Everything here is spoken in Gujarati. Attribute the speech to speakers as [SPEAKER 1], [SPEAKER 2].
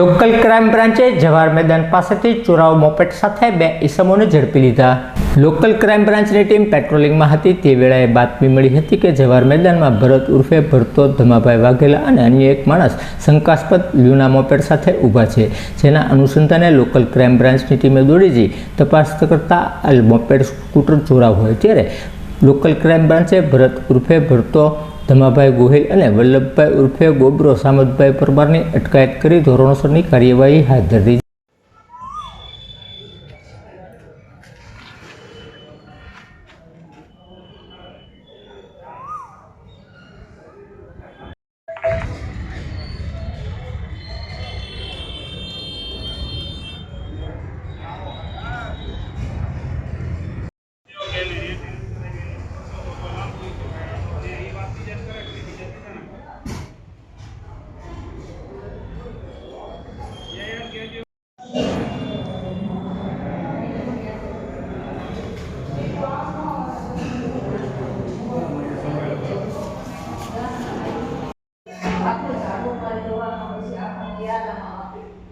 [SPEAKER 1] લોકલ ક્રાઇમ બ્રાન્ચે જવાહર મેદાન પાસેથી ચોરાવ મોપેટ સાથે બે ઈસમોને ઝડપી લીધા. લોકલ ક્રાઇમ બ્રાન્ચની ટીમ પેટ્રોલિંગમાં હતી. તે વેળાએ બાતમી મળી હતી કે જવાહર મેદાનમાં ભરત ઉર્ફે ભરતો ધમાભાઈ વાઘેલા અને અન્ય એક માણસ શંકાસ્પદ લ્યુના મોપેડ સાથે ઊભા છે. જેના અનુસંધાને લોકલ ક્રાઇમ બ્રાન્ચની ટીમે દોડી જઈ તપાસ કરતા મોપેડ સ્કૂટર ચોરાવ હોય ત્યારે લોકલ ક્રાઇમ બ્રાન્ચે ભરત ઉર્ફે ભરતો ધમાભાઈ ગોહિલ અને વલ્લભભાઈ ઉર્ફે ગોબરો સામતભાઈ પરમારની અટકાયત કરી ધોરણસરની કાર્યવાહી હાથ ધરી